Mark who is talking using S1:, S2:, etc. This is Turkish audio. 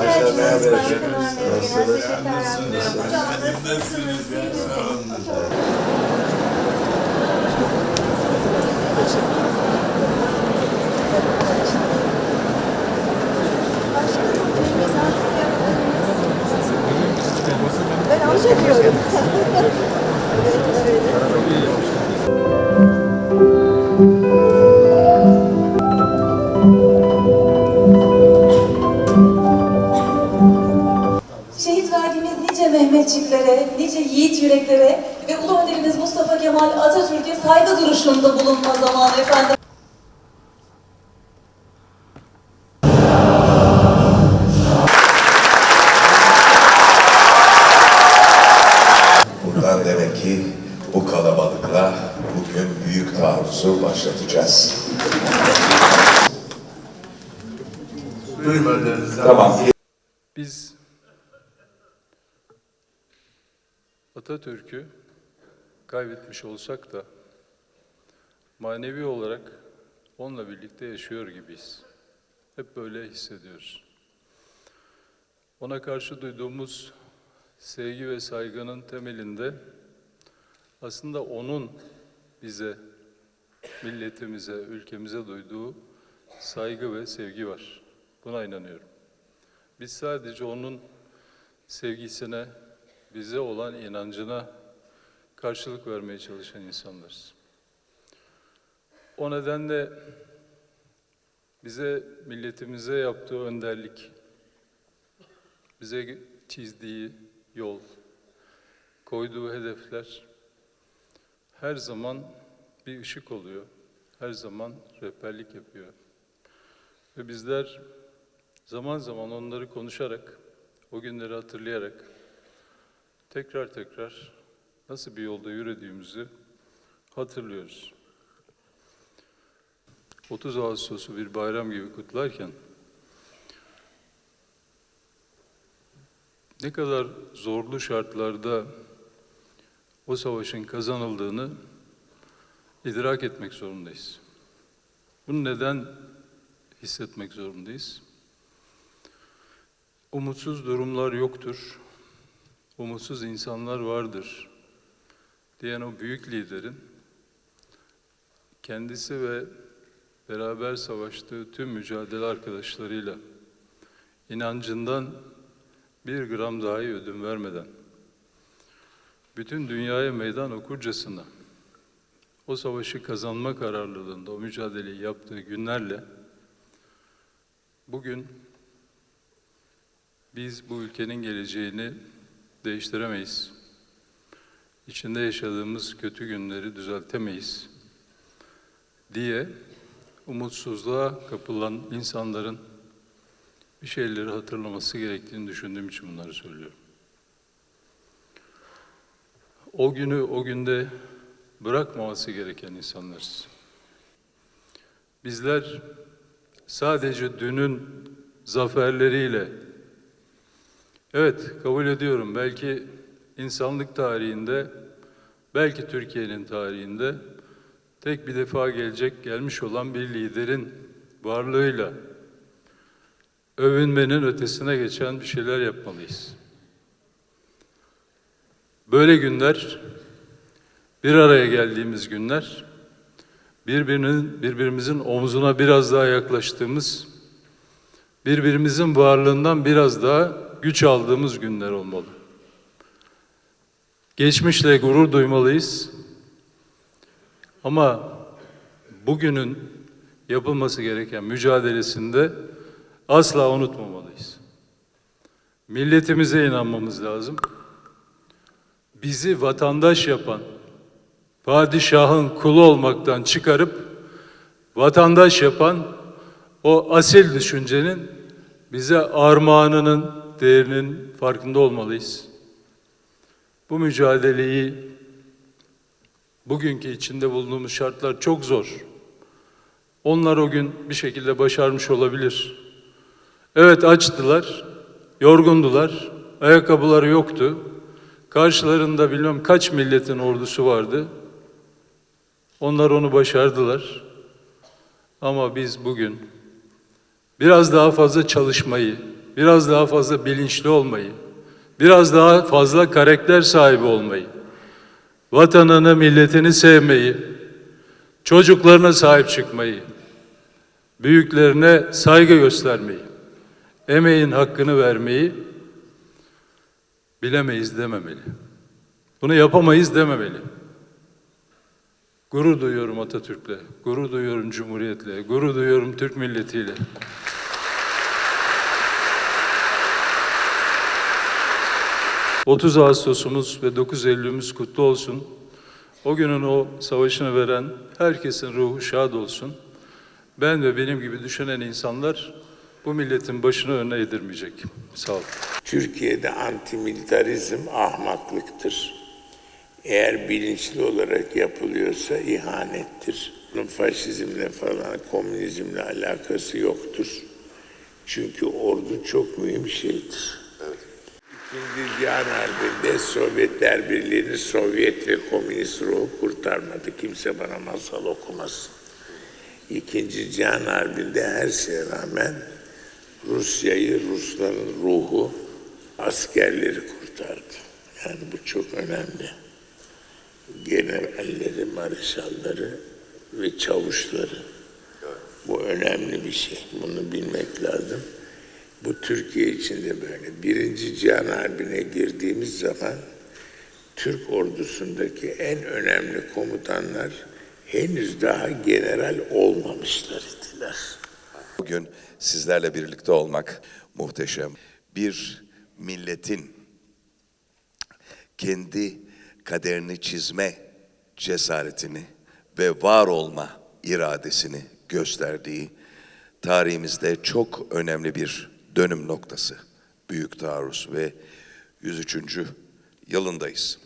S1: Ahmet Bey,
S2: Nasılsınız?
S1: Ben onu
S3: Mehmetçiklere, nice yiğit yüreklere ve Ulu Önderimiz Mustafa Kemal Atatürk'e saygı duruşunda bulunma zamanı efendim.
S2: Buradan demek ki bu kalabalıkla bugün büyük taarruzu başlatacağız.
S4: Duymadınız.
S2: Tamam.
S5: Biz Atatürk'ü kaybetmiş olsak da manevi olarak onunla birlikte yaşıyor gibiyiz. Hep böyle hissediyoruz. Ona karşı duyduğumuz sevgi ve saygının temelinde aslında onun bize, milletimize, ülkemize duyduğu saygı ve sevgi var. Buna inanıyorum. Biz sadece onun sevgisine, bize olan inancına karşılık vermeye çalışan insanlarız. O nedenle bize, milletimize yaptığı önderlik, bize çizdiği yol, koyduğu hedefler her zaman bir ışık oluyor. Her zaman rehberlik yapıyor. Ve bizler Zaman zaman onları konuşarak, o günleri hatırlayarak tekrar tekrar nasıl bir yolda yürüdüğümüzü hatırlıyoruz. 30 Ağustos'u bir bayram gibi kutlarken ne kadar zorlu şartlarda o savaşın kazanıldığını idrak etmek zorundayız. Bunu neden hissetmek zorundayız? Umutsuz durumlar yoktur, umutsuz insanlar vardır diyen o büyük liderin kendisi ve beraber savaştığı tüm mücadele arkadaşlarıyla inancından bir gram dahi ödün vermeden bütün dünyaya meydan okurcasına o savaşı kazanma kararlılığında o mücadeleyi yaptığı günlerle bugün biz bu ülkenin geleceğini değiştiremeyiz. İçinde yaşadığımız kötü günleri düzeltemeyiz diye umutsuzluğa kapılan insanların bir şeyleri hatırlaması gerektiğini düşündüğüm için bunları söylüyorum. O günü o günde bırakmaması gereken insanlarız. Bizler sadece dünün zaferleriyle Evet, kabul ediyorum. Belki insanlık tarihinde, belki Türkiye'nin tarihinde tek bir defa gelecek, gelmiş olan bir liderin varlığıyla övünmenin ötesine geçen bir şeyler yapmalıyız. Böyle günler, bir araya geldiğimiz günler, birbirinin, birbirimizin omzuna biraz daha yaklaştığımız, birbirimizin varlığından biraz daha güç aldığımız günler olmalı. Geçmişle gurur duymalıyız. Ama bugünün yapılması gereken mücadelesinde asla unutmamalıyız. Milletimize inanmamız lazım. Bizi vatandaş yapan, padişahın kulu olmaktan çıkarıp vatandaş yapan o asil düşüncenin bize armağanının değerinin farkında olmalıyız. Bu mücadeleyi bugünkü içinde bulunduğumuz şartlar çok zor. Onlar o gün bir şekilde başarmış olabilir. Evet açtılar, yorgundular, ayakkabıları yoktu. Karşılarında bilmem kaç milletin ordusu vardı. Onlar onu başardılar. Ama biz bugün biraz daha fazla çalışmayı, biraz daha fazla bilinçli olmayı, biraz daha fazla karakter sahibi olmayı, vatanını, milletini sevmeyi, çocuklarına sahip çıkmayı, büyüklerine saygı göstermeyi, emeğin hakkını vermeyi bilemeyiz dememeli. Bunu yapamayız dememeli. Gurur duyuyorum Atatürk'le, gurur duyuyorum Cumhuriyet'le, gurur duyuyorum Türk milletiyle. ...30 Ağustos'umuz ve 9 Eylül'ümüz kutlu olsun. O günün o savaşını veren herkesin ruhu şad olsun. Ben ve benim gibi düşünen insanlar bu milletin başını önüne eğdirmeyecek. Sağ olun.
S4: Türkiye'de antimilitarizm ahmaklıktır. Eğer bilinçli olarak yapılıyorsa ihanettir. Bunun faşizmle falan, komünizmle alakası yoktur. Çünkü ordu çok mühim şeydir. İkinci Cihan Harbi'nde Sovyetler Birliği'ni Sovyet ve komünist ruhu kurtarmadı. Kimse bana masal okumasın. İkinci Cihan Harbi'nde her şeye rağmen Rusya'yı, Rusların ruhu, askerleri kurtardı. Yani bu çok önemli. Generalleri, marşalları ve çavuşları. Bu önemli bir şey. Bunu bilmek lazım. Bu Türkiye için de böyle. Birinci Cihan Harbi'ne girdiğimiz zaman Türk ordusundaki en önemli komutanlar henüz daha general olmamışlar idiler.
S2: Bugün sizlerle birlikte olmak muhteşem. Bir milletin kendi kaderini çizme cesaretini ve var olma iradesini gösterdiği tarihimizde çok önemli bir dönüm noktası. Büyük taarruz ve 103. yılındayız.